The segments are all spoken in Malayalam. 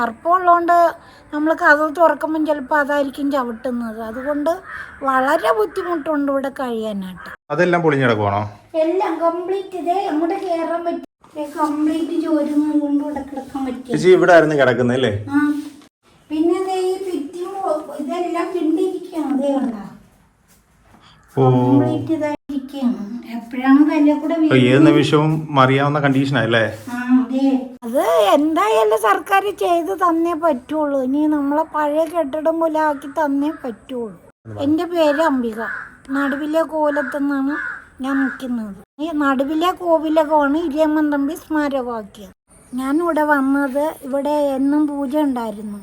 സർപ്പം ഉള്ളതുകൊണ്ട് നമ്മൾ കഥ തുറക്കുമ്പം ചിലപ്പോൾ അതായിരിക്കും ചവിട്ടുന്നത്. അതുകൊണ്ട് വളരെ ബുദ്ധിമുട്ടുണ്ട് ഇവിടെ കഴിയാനായിട്ട്. അതെല്ലാം പൊളിഞ്ഞിടക്കുവാണോ എല്ലാം കംപ്ലീറ്റ് ഇതേ അങ്ങോട്ട് കയറാൻ പറ്റും. കംപ്ലീറ്റ് ചോരുന്നത് കൊണ്ട് ഇവിടെ കിടക്കാൻ പറ്റും. ചേച്ചി ഇവിടെ ആയിരുന്നു കിടക്കുന്നത് അല്ലേ? ആ. പിന്നെ ദേ ഈ ഭിത്തിയും ഇതെല്ലാം കിണ്ടിരിക്കുകയാണ് അതേ കണ്ട. ഓ. കംപ്ലീറ്റ് ഇതായിരിക്കുകയാണ്. എപ്പോഴാണ് തല്ലേ കൂടെ ഏത് നിമിഷവും മറിയാവുന്ന കണ്ടീഷനാ ആ, അതെ. അത് എന്തായാലും സർക്കാർ ചെയ്ത് തന്നേ പറ്റുള്ളൂ. ഇനി നമ്മളെ പഴയ കെട്ടിടം പോലെ ആക്കി തന്നേ പറ്റുള്ളൂ. എന്റെ പേര് അംബിക. നടുവിലെ കോലത്തെന്നാണ് ഞാൻ നിൽക്കുന്നത്. ഈ നടുവിലെ കോവിലകമാണ് ഇരിയമ്മൻ തമ്പി സ്മാരകമാക്കിയത്. ഞാൻ ഇവിടെ വന്നത് ഇവിടെ എന്നും പൂജ ഉണ്ടായിരുന്നു.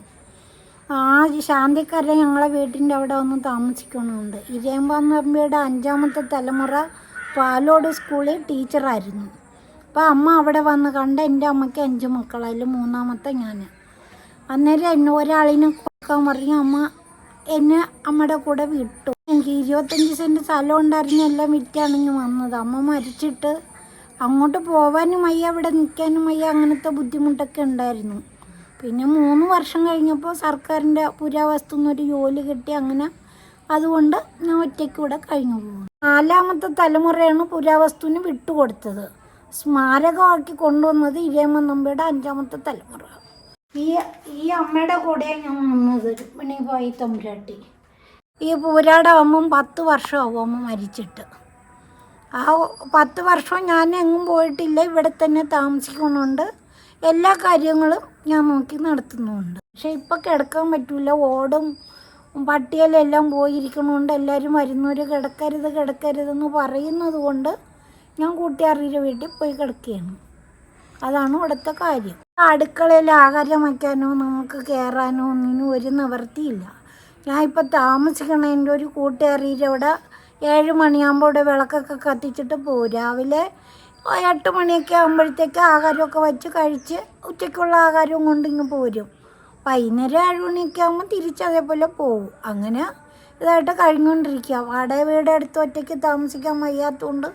ആ ശാന്തിക്കര ഞങ്ങളെ വീട്ടിന്റെ അവിടെ ഒന്ന് താമസിക്കണമുണ്ട് ഇരിയമ്മൻ തമ്പിയുടെ അഞ്ചാമത്തെ തലമുറ പാലോട് സ്കൂളിൽ ടീച്ചറായിരുന്നു. അപ്പോൾ അമ്മ അവിടെ വന്ന് കണ്ട എന്റെ അമ്മയ്ക്ക് അഞ്ച് മക്കളായാലും മൂന്നാമത്തെ ഞാൻ അന്നേരം എന്നെ ഒരാളിനെ കൊടുക്കാൻ പറഞ്ഞ അമ്മ എന്നെ അമ്മയുടെ കൂടെ വിട്ടു. എനിക്ക് ഇരുപത്തഞ്ച് സെന്റ് സ്ഥലം ഉണ്ടായിരുന്നു എല്ലാം വിറ്റാണെങ്കിൽ വന്നത്. അമ്മ മരിച്ചിട്ട് അങ്ങോട്ട് പോവാനും വയ്യ അവിടെ നിൽക്കാനും വയ്യ അങ്ങനത്തെ ബുദ്ധിമുട്ടൊക്കെ ഉണ്ടായിരുന്നു. പിന്നെ മൂന്ന് വർഷം കഴിഞ്ഞപ്പോൾ സർക്കാരിന്റെ പുരാവസ്തു എന്നൊരു ജോലി കിട്ടി അങ്ങനെ അതുകൊണ്ട് ഞാൻ ഒറ്റയ്ക്ക് ഇവിടെ കഴിഞ്ഞു പോകും നാലാമത്തെ തലമുറയാണ് പുരാവസ്തുവിന് വിട്ടുകൊടുത്തത്. സ്മാരകമാക്കി കൊണ്ടുവന്നത് ഇരയമ്മ നമ്പിയുടെ അഞ്ചാമത്തെ തലമുറ. ഈ ഈ അമ്മയുടെ കൂടെ ഞാൻ വന്നത് രുക്മിണിബായി തമ്പുരാട്ടി. ഈ പൂരാടാവുമ്പം പത്ത് വർഷമാവും അമ്മ മരിച്ചിട്ട്. ആ പത്ത് വർഷം ഞാൻ എങ്ങും പോയിട്ടില്ല ഇവിടെ തന്നെ താമസിക്കുന്നുണ്ട്. എല്ലാ കാര്യങ്ങളും ഞാൻ നോക്കി നടത്തുന്നുണ്ട്. പക്ഷെ ഇപ്പം കിടക്കാൻ പറ്റില്ല ഓടും പട്ടിയെല്ലാം പോയിരിക്കണോണ്ട് എല്ലാവരും വരുന്നവർ കിടക്കരുത് കിടക്കരുതെന്ന് പറയുന്നത് കൊണ്ട് ഞാൻ കൂട്ടുകാരുടെ വീട്ടിൽ പോയി കിടക്കുകയാണ്. അതാണ് ഇവിടുത്തെ കാര്യം. അടുക്കളയിൽ ആഹാരം വയ്ക്കാനോ നമുക്ക് കയറാനോ ഒന്നിനും ഒരു നിവർത്തിയില്ല ഞാൻ ഇപ്പം താമസിക്കണതിന്റെ ഒരു കൂട്ടുകാരിയുടെ അവിടെ ഏഴ് മണിയാകുമ്പോൾ ഇവിടെ വിളക്കൊക്കെ കത്തിച്ചിട്ട് പോകും രാവിലെ എട്ട് മണിയൊക്കെ ആകുമ്പോഴത്തേക്ക് ആഹാരമൊക്കെ വെച്ച് കഴിച്ച് ഉച്ചയ്ക്കുള്ള ആഹാരവും കൊണ്ട് ഇങ്ങ് പോരും. വൈകുന്നേരം ഏഴ് മണിയൊക്കെ ആകുമ്പോൾ തിരിച്ച് അതേപോലെ പോകും അങ്ങനെ ഇതായിട്ട് കഴിഞ്ഞുകൊണ്ടിരിക്കുക. വാടക വീട് അടുത്ത് ഒറ്റയ്ക്ക് താമസിക്കാൻ വയ്യാത്തതുകൊണ്ട്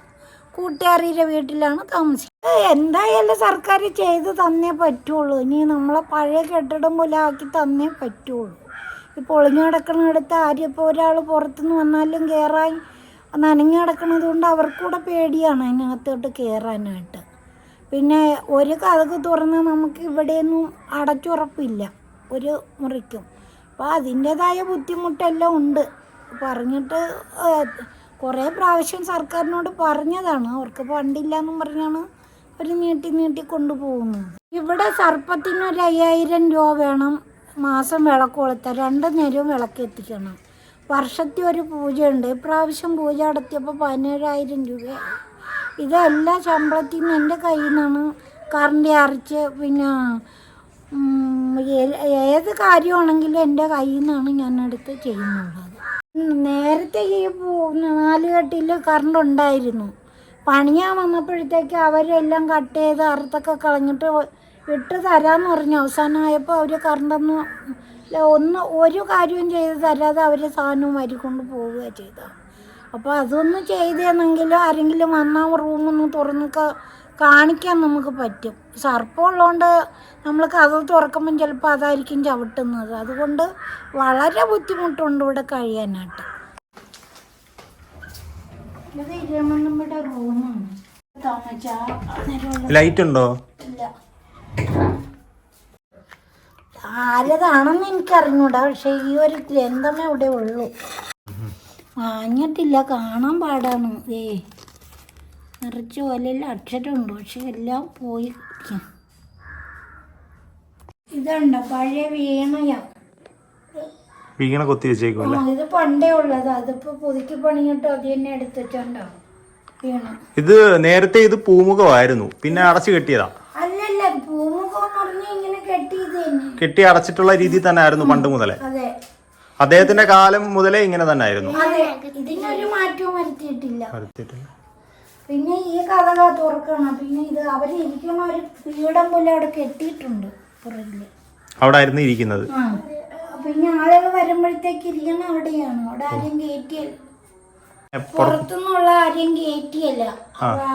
കൂട്ടുകാരിയുടെ വീട്ടിലാണ് താമസിക്കുന്നത്. എന്തായാലും സർക്കാർ ചെയ്ത് തന്നേ പറ്റുള്ളൂ. ഇനി നമ്മളെ പഴയ കെട്ടിടം പോലെ ആക്കി തന്നേ പറ്റുള്ളൂ. ഈ പൊളിഞ്ഞു കിടക്കണിടത്ത് ആരും ഇപ്പോൾ ഒരാൾ പുറത്തുനിന്ന് വന്നാലും കയറാൻ നനഞ്ഞു കിടക്കണത് കൊണ്ട് അവർക്കൂടെ പേടിയാണ് അതിനകത്തോട്ട് കയറാനായിട്ട് പിന്നെ ഒരു കഥക്ക് തുറന്ന് നമുക്ക് ഇവിടെയൊന്നും അടച്ചുറപ്പില്ല. ഒരു മുറിക്കും. അപ്പോൾ അതിന്റേതായ ബുദ്ധിമുട്ടെല്ലാം ഉണ്ട്. പറഞ്ഞിട്ട് കുറേ പ്രാവശ്യം സർക്കാരിനോട് പറഞ്ഞതാണ്. അവർക്ക് ഫണ്ടില്ല എന്നും പറഞ്ഞാണ് അവർ നീട്ടി നീട്ടി കൊണ്ടുപോകുന്നത്. ഇവിടെ സർപ്പത്തിന് ഒരു അയ്യായിരം രൂപ വേണം മാസം വിളക്ക് കൊളുത്താൻ. രണ്ട് നേരവും വിളക്ക് എത്തിക്കണം. വർഷത്തിൽ ഒരു പൂജയുണ്ട്. ഇപ്രാവശ്യം പൂജ നടത്തിയപ്പോൾ പതിനേഴായിരം രൂപ. ഇതെല്ലാം ശമ്പളത്തിൽ നിന്ന് എന്റെ കയ്യിൽ നിന്നാണ് കറണ്ട് അരച്ച് പിന്നെ ഏത് കാര്യമാണെങ്കിലും എന്റെ കയ്യിൽ നിന്നാണ് ഞാനെടുത്ത് ചെയ്യുന്നുള്ളത് നേരത്തെ ഈ നാലുകെട്ടിൽ കറണ്ട് ഉണ്ടായിരുന്നു. പണിയാൻ വന്നപ്പോഴത്തേക്ക് അവരെല്ലാം കട്ട് ചെയ്ത് അറുത്തൊക്കെ കളഞ്ഞിട്ട് ഇട്ട് തരാമെന്ന് പറഞ്ഞു. അവസാനമായപ്പോൾ അവർ കറണ്ടൊന്നും ഒന്ന് ഒരു കാര്യവും ചെയ്ത് തരാതെ അവർ സാധനവും വരിക്കൊണ്ട് പോവുകയാണ് ചെയ്തത്. അപ്പോൾ അതൊന്ന് ചെയ്തെന്നെങ്കിലും ആരെങ്കിലും വന്നാൽ റൂമൊന്ന് തുറന്ന് കാണിക്കാൻ നമുക്ക് പറ്റും. സർപ്പമുള്ളതുകൊണ്ട് നമ്മൾ കഥ തുറക്കുമ്പം ചിലപ്പോൾ അതായിരിക്കും ചവിട്ടുന്നത്. അതുകൊണ്ട് വളരെ ബുദ്ധിമുട്ടുണ്ട് ഇവിടെ കഴിയാനായിട്ട്. ഇത് റൂമാണ്. ലൈറ്റ് ഉണ്ടോ ആരതാണെന്ന് എനിക്കറിഞ്ഞൂടാ. പക്ഷെ ഈ ഒരു ഗ്രന്ഥമേ ഇവിടെ ഉള്ളൂ. വാങ്ങിയിട്ടില്ല കാണാൻ പാടാണ്. ഏ നിറച്ച് ഓലെല്ലാം അക്ഷരമുണ്ട് പക്ഷെ എല്ലാം പോയി. ഇതുണ്ട് പഴയ വീണയ? വീണ കൊത്തി വെച്ചേക്കും ഇത് പണ്ടേ ഉള്ളത്. അതിപ്പോ പുതുക്കി പണിയിട്ട് അത് തന്നെ എടുത്തിട്ടുണ്ടോ വീണ. ഇത് നേരത്തെ ഇത് പൂമുഖമായിരുന്നു. പിന്നെ അടച്ചു കെട്ടിയതാ. അല്ലല്ല പൂമുഖം എന്ന് പറഞ്ഞാൽ ഇങ്ങനെ കെട്ടിയത് തന്നെ. കെട്ടി അടച്ചിട്ടുള്ള രീതി തന്നെ ആയിരുന്നു പണ്ട് മുതലേ. അദ്ദേഹത്തിന്റെ കാലം മുതലേ ഇങ്ങനെ തന്നെ ആയിരുന്നു അതെ ഇതിനൊരു മാറ്റവും വരുത്തിയിട്ടില്ല. വരുത്തിയിട്ടില്ല. പിന്നെ ഈ കഥക തുറക്കണം പിന്നെ ഇത് അവർ ഇരിക്കുന്ന ഒരു പീഠം പോലെ അവിടെ കെട്ടിയിട്ടുണ്ട് പുറകിൽ. അവിടെ ആയിരുന്നു ഇരിക്കുന്നത്. ആ പിന്നെ ആളുകൾ വരുമ്പോഴത്തേക്ക് ഇരിക്കണം അവിടെയാണ്. അവിടെ ആരെയും കയറ്റിയ പുറ- പുറത്തുനിന്നുള്ള ആരെയും കയറ്റിയല്ല അവ-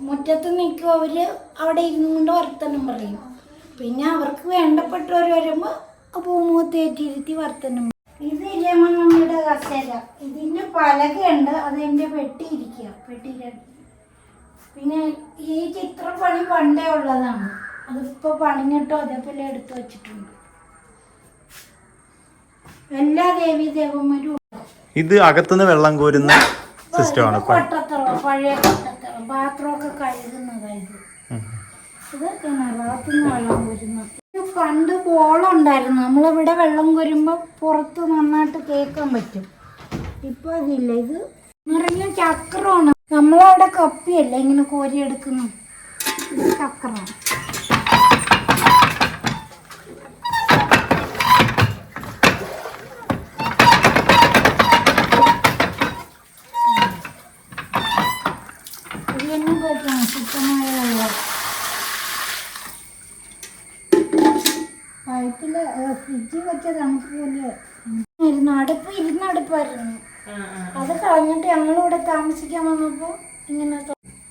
മുറ്റത്ത് നിൽക്കും അവർ അവിടെ ഇരുന്നുകൊണ്ട് വർത്തനം പറയും. പിന്നെ അവർക്ക് വേണ്ടപ്പെട്ടവർ വരുമ്പോ വരുമ്പോൾ കയറ്റിയിരുത്തി വർത്തനം ഇത് രമണമ്മയുടെ കസേര. ഇതിന്റെ പലകയുണ്ട് അതെന്റെ പെട്ടിയിരിക്കുക പെട്ടിയിലുണ്ട് പിന്നെ ഈ ചിത്രപ്പണി പണ്ടേ ഉള്ളതാണ്. അതിപ്പോൾ പണിഞ്ഞിട്ടോ അതേപോലെ എടുത്തു വച്ചിട്ടുണ്ട്. എല്ലാ ദേവി ദേവന്മാരും ഇത് അകത്തുനിന്ന് വെള്ളം കോരുന്ന സിസ്റ്റമാണ്. ഇത് കൊട്ടത്തളം പഴയ കൊട്ടത്തളം ബാത്റൂമൊക്കെ കഴുകുന്നതായത് ഇത്. കിണറകത്തുനിന്ന് വെള്ളം കോരുന്നത്. ഇത് കോളം ഉണ്ടായിരുന്നു. നമ്മളിവിടെ വെള്ളം കോരുമ്പോൾ പുറത്ത് നന്നായിട്ട് കേൾക്കാൻ പറ്റും. ഇപ്പൊ അതില്ല. ഇത് നിറഞ്ഞ ചക്രമാണ്. നമ്മളവിടെ കപ്പിയല്ല ഇങ്ങനെ കോരിയെടുക്കുന്നു ഇത് ചക്രമാണ്. ഇതൊന്നും തന്നെ പോയിട്ടാണ്. ശുദ്ധമായ വെള്ളം പൈപ്പിൽ ഫ്രിഡ്ജിൽ വെച്ച തണുപ്പ് പോലെ അടുപ്പ് ഇരുന്ന അടുപ്പായിരുന്നു. അത് കളഞ്ഞിട്ട് ഞങ്ങളിവിടെ താമസിക്കാൻ വന്നപ്പോ ഇങ്ങനെ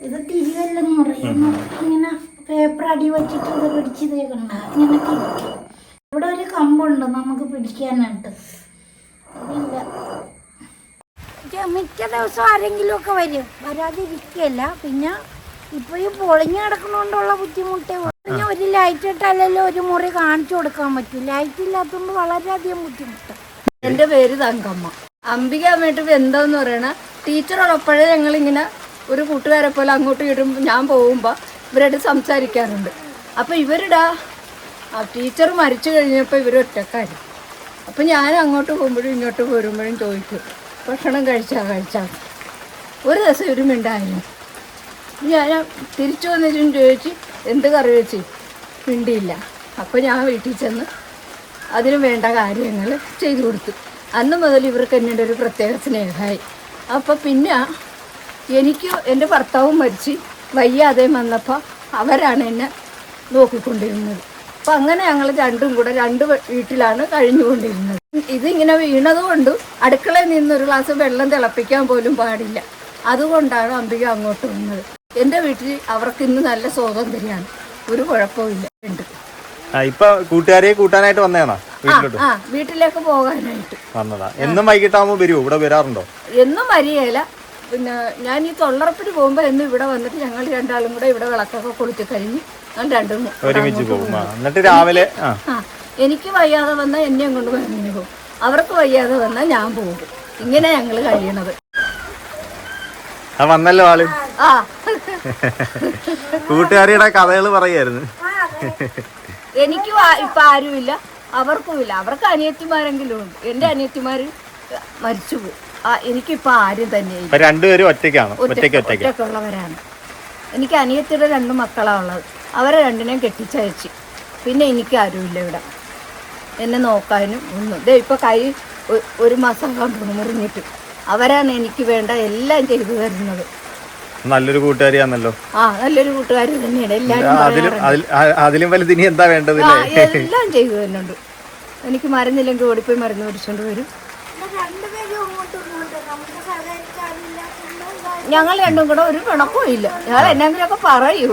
ഇത് തിരികല്ലെന്ന് പറയുന്നു. ഇങ്ങനെ പേപ്പർ അടി വെച്ചിട്ട് ഇത് പിടിച്ച് തേക്കണ്ട ഇങ്ങനെ തിരിക്കും. ഇവിടെ ഒരു കമ്പുണ്ട് നമുക്ക് പിടിക്കാനായിട്ട്. അതില്ല. മിക്ക ദിവസം ആരെങ്കിലും ഒക്കെ വരും. വരാതിരിക്കല്ല പിന്നെ ഇപ്പൊ ഈ പൊളിഞ്ഞു കിടക്കണോണ്ടുള്ള ബുദ്ധിമുട്ടേ ഉള്ളൂ. പിന്നെ ഒരു ലൈറ്റ് ഇട്ടല്ലല്ലോ ഒരു മുറി കാണിച്ചു കൊടുക്കാൻ പറ്റും. ലൈറ്റ് ഇല്ലാത്തതുകൊണ്ട് വളരെയധികം ബുദ്ധിമുട്ട്. എന്റെ പേര് തങ്കമ്മ. അംബിക അമ്മയിട്ട് എന്താന്ന് പറയണ? ടീച്ചറോടൊപ്പഴേ ഞങ്ങൾ ഇങ്ങനെ ഒരു കൂട്ടുകാരെ പോലെ അങ്ങോട്ട് ഇടും ഞാൻ പോകുമ്പോൾ ഇവരായിട്ട് സംസാരിക്കാറുണ്ട്. അപ്പോൾ ഇവരുടെ ആ ടീച്ചർ മരിച്ചു കഴിഞ്ഞപ്പോൾ ഇവർ ഒറ്റക്കാരി. അപ്പം ഞാൻ അങ്ങോട്ട് പോകുമ്പോഴും ഇങ്ങോട്ട് പോരുമ്പോഴും ചോദിക്കും ഭക്ഷണം കഴിച്ചാ കഴിച്ചാ? ഒരു ദിവസം ഇവരും മിണ്ടായിരുന്നു ഞാൻ തിരിച്ചു വന്നിട്ടും ചോദിച്ച് എന്ത് കറി വെച്ചു? പിണ്ടിയില്ല. അപ്പോൾ ഞാൻ വീട്ടിൽ ചെന്ന് അതിന് വേണ്ട കാര്യങ്ങൾ ചെയ്തു കൊടുത്തു. അന്ന് മുതൽ ഇവർക്ക് എന്നോട് ഒരു പ്രത്യേക സ്നേഹമായി. അപ്പോൾ പിന്നെ എനിക്ക് എന്റെ ഭർത്താവും മരിച്ച് വയ്യാതെ വന്നപ്പോൾ അവരാണ് എന്നെ നോക്കിക്കൊണ്ടിരുന്നത്. അപ്പം അങ്ങനെ ഞങ്ങൾ രണ്ടും കൂടെ രണ്ട് വീട്ടിലാണ് കഴിഞ്ഞുകൊണ്ടിരുന്നത്. ഇതിങ്ങനെ വീണത് കൊണ്ട് അടുക്കളയിൽ നിന്നൊരു ഗ്ലാസ് വെള്ളം തിളപ്പിക്കാൻ പോലും പാടില്ല. അതുകൊണ്ടാണ് അംബിക അങ്ങോട്ട് വന്നത്. എന്റെ വീട്ടിൽ അവർക്ക് ഇന്ന് നല്ല സ്വാതന്ത്ര്യമാണ് ഒരു കുഴപ്പമില്ല ഉണ്ട് ഇപ്പൊ കൂട്ടുകാരെ കൂട്ടാനായിട്ട് വന്നേണോ ആ വീട്ടിലോട്ട്? ആ വീട്ടിലേക്ക് പോകാനായിട്ട്. വന്നതാ. എന്നും വൈകിട്ടാകുമ്പോ വരുമോ ഇവിടെ വരാറുണ്ടോ? എന്നും വരികയില്ല. പിന്നെ ഞാൻ ഈ തൊള്ളറപ്പിന് പോകുമ്പോൾ എന്നും ഇവിടെ വന്നിട്ട് ഞങ്ങൾ രണ്ടാളും കൂടെ ഇവിടെ വിളക്കൊക്കെ കൊളുത്തി കഴിഞ്ഞ് ഞാൻ രണ്ടും കൂടെ ഒരുമിച്ച് അങ്ങോട്ട് പോകും. ആ എന്നിട്ട് രാവിലെ ആ. ആ എനിക്ക് വയ്യാതെ വന്നാൽ എന്നെയും അങ്ങോട്ട് പറഞ്ഞു പോകും. അവർക്ക് വയ്യാതെ വന്നാൽ ഞാൻ പോകും. ഇങ്ങനെ ഞങ്ങൾ കഴിയണത്. ആ വന്നല്ലോ ആൾ. കൂട്ടുകാരിയുടെ കഥകൾ പറയായിരുന്നു. എനിക്കും ഇപ്പൊ ആരുമില്ല. അവർക്കുമില്ല. അവർക്ക് അനിയത്തിമാരെങ്കിലും ഉണ്ട്. എന്റെ അനിയത്തിമാര് മരിച്ചുപോയി ആ എനിക്കിപ്പോൾ ആരും തന്നെ രണ്ടുപേരും ഒറ്റയ്ക്കാണ്. ഒറ്റയ്ക്കുള്ളവരാണ് ഒറ്റയ്ക്ക് എനിക്ക് അനിയത്തിയുടെ രണ്ട് മക്കളാണ് ഉള്ളത്. അവരെ രണ്ടിനെയും കെട്ടിച്ചയച്ചു. പിന്നെ എനിക്ക് ആരുമില്ല ഇവിടെ. എന്നെ നോക്കാനും ഒന്നും. ദേ ഇപ്പൊ കൈ ഒരു മാസം കണ്ടു മുറിഞ്ഞിട്ട് അവരാണ് എനിക്ക് വേണ്ട എല്ലാം ചെയ്തു തരുന്നത്. നല്ലൊരു കൂട്ടുകാരിയാണല്ലോ ആ നല്ലൊരു കൂട്ടുകാർ തന്നെയാണ്. എല്ലാവരും അതിലും. അതിൽ- അതിലും വലുത് ഇനി എന്താ വേണ്ടത് ആ, എല്ലാം ചെയ്തു തന്നുണ്ട് എനിക്ക് മരുന്നില്ലെങ്കിൽ ഓടിപ്പോയി മരുന്ന് പിടിച്ചോണ്ട് വരും. രണ്ടുപേരും അങ്ങോട്ടും ഇങ്ങോട്ടും നമുക്ക് സഹകരിക്കാനില്ലാത്തതുകൊണ്ട് ഞങ്ങൾ രണ്ടും കൂടെ ഒരു പിണക്കവും ഇല്ല. ഞങ്ങൾ എന്നെങ്കിലുമൊക്കെ പറയൂ.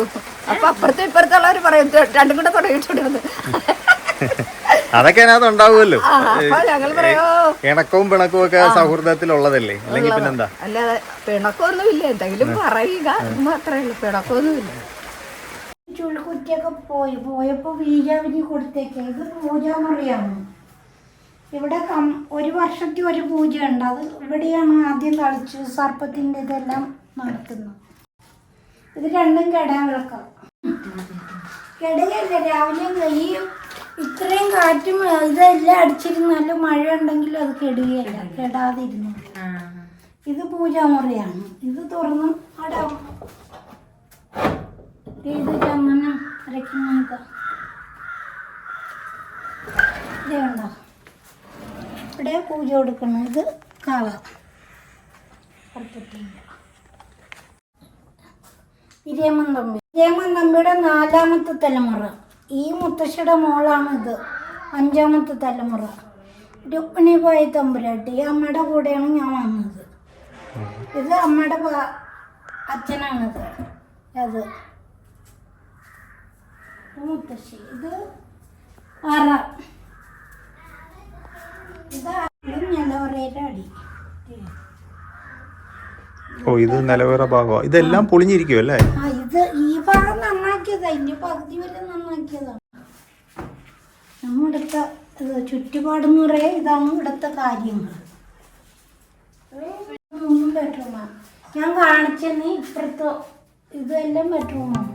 അപ്പൊ അപ്പുറത്തും ഇപ്പുറത്തുള്ളവർ പറയും "ത- രണ്ടും കൂടെ തുടങ്ങിയിട്ടുണ്ട് വന്ന്." അതൊക്കെ അതിനകത്ത് ഉണ്ടാവുമല്ലോ. ഇണക്കവും പിണക്കവും ഒക്കെ സൗഹൃദത്തിലുള്ളതല്ലേ? അല്ലെങ്കിൽ പിന്നെന്താ? അല്ലാതെ പിണക്കമൊന്നുമില്ല. എന്തെങ്കിലും പറയുക മാത്രമേ ഉള്ളൂ. പിണക്കമൊന്നുമില്ല. ചുള്ളിക്കുറ്റിയൊക്കെ പോയി. പോയപ്പോൾ വീരാവിനി കൊടുത്തേക്ക്. ഇത് പൂജാമുറിയാണ്? ഇവിടെ കം ഒരു വർഷത്തിൽ ഒരു പൂജ ഉണ്ട് അത് ഇവിടെയാണ് ആദ്യം കളിച്ച് സർപ്പത്തിന്റെ ഇതെല്ലാം നടത്തുന്നത്. ഇത് രണ്ടും കെടാൻ വിളക്കാം കിടയല്ല രാവിലെ ഈ ഇത്രയും കാറ്റും ഇതെല്ലാം അടിച്ചിരുന്നാലും മഴ ഉണ്ടെങ്കിലും അത് കെടുകയല്ല. കെടാതിരുന്നു. ഇത് പൂജാമുറിയാണ്. ഇത് തുറന്ന് ചന്ദനം അരയ്ക്കുന്നതൊക്കെ ഇതുണ്ടോ ഇവിടെ പൂജ കൊടുക്കണം ഇത് കാള. ഇരേമൻ തമ്പി. ഇരേമൻ തമ്പിയുടെ നാലാമത്തെ തലമുറ. ഈ മുത്തശ്ശിയുടെ മോളാണിത്. അഞ്ചാമത്തെ തലമുറ. രുക്മിണിബായി തമ്പുരാട്ടി അമ്മയുടെ കൂടെയാണ് ഞാൻ വന്നത്. ഇത് അമ്മയുടെ അച്ഛനാണിത്. അത്. മുത്തശ്ശി ഇത് അറ. ഇത് നിലവറയുടെ അടി. ഓ ഇത് നിലവറ ഭാഗമാണ് ഇതെല്ലാം പൊളിഞ്ഞിരിക്കും അല്ലേ ഇത് ഈ ഭാഗം നന്നാക്കിയതാ. ഇനി പകുതി വരെ നന്നാക്കിയതാണ് ഇത് ചുറ്റുപാടെന്ന് പറയാ ഇതാണ് ഇവിടുത്തെ കാര്യങ്ങൾ. മൂന്നും ബെഡ്റൂമാണ് ഞാൻ കാണിച്ചെന്ന് ഇപ്പുറത്തെ ഇതെല്ലാം ബെഡ്റൂമാണ്